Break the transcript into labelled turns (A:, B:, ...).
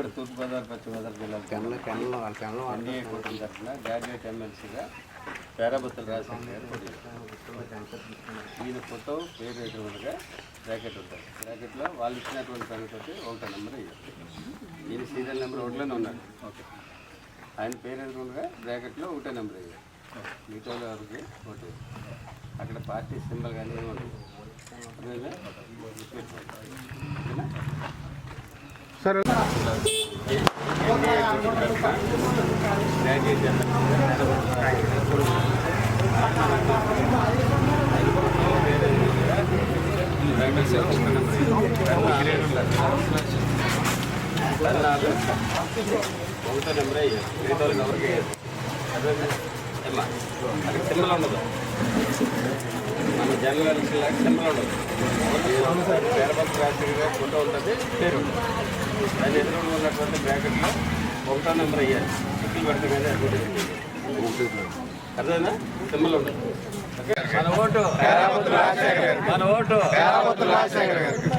A: ఉమ్మడి తూర్పుగోదావరి పశ్చిమ గోదావరి జిల్లాలో ఎన్డీఏ కూటమి తరఫున గ్రాడ్యుయేట్ ఎమ్మెల్సీగా పేరాబత్తులు రాజశేఖర్ గారు. ఈయన ఫోటో పేరు ఎదురుగా బ్రాకెట్ ఉంటుంది. బ్రాకెట్లో వాళ్ళు ఇచ్చినటువంటి పనితోటి ఒకటో నెంబర్ ఇవ్వాలి ఈయన సీరియల్ నెంబర్ ఒకటిలోనే ఉన్నాడు. ఓకే. ఆయన పేరు ఎదురుగా బ్రాకెట్లో ఒకటో నెంబర్ ఇవ్వాలి మిగతా వాళ్ళ ఎవరికి ఓటు అక్కడ పార్టీ సింబల్ కానీ ఏమి ఉండదు. అర్థమైందా? ఒకటో నెంబర్ అయ్యారు మిగతా ఎవరికి సింబల్ ఉండదు జనరల్ సింబల్ ఉండదు. రాజశేఖర్ గారి ఫోటో ఉంటుంది. పేరు. దాని ఎదురుగా ఉన్నటువంటి బ్రాకెట్లో ఒకటో నెంబర్ అయ్యారు. చిక్కులు పెడితే కానీ అర్థమైనా సింబల్ ఉండదు ఓకే? మన ఓటు. మన ఓటు.
B: రాజశేఖర్ గారికి.